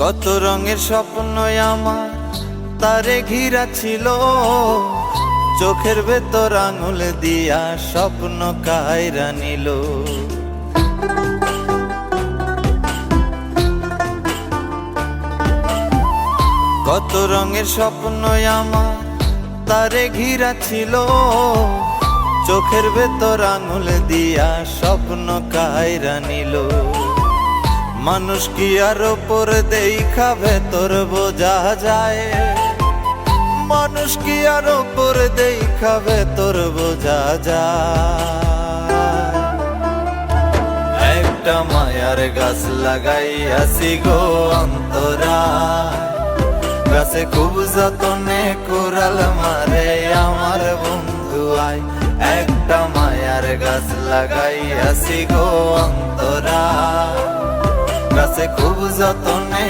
কত রঙের স্বপ্ন আমার, তারে ঘিরা ছিল। চোখের ভেতর আঙুল দিয়া স্বপ্ন কায়রা নিল। কত রঙের স্বপ্ন আমার, তারে ঘিরা ছিল। চোখের ভেতর আঙুল দিয়া স্বপ্ন কায়রা নিল। মানুষ কি আর ওপর দেখা ভেতর বোঝা যায়? মানুষ কি আর ওপর দেখা ভেতর বোঝা যায়? একটা মায়ার গাছ লাগাইয়াছি গো অন্তরা। গাছে খুব যতনে কোরাল মারে আমার বন্ধু আয় একটা মায়ার গাছ লাগাইয়াছি গো অন্তরা। খুব যতনে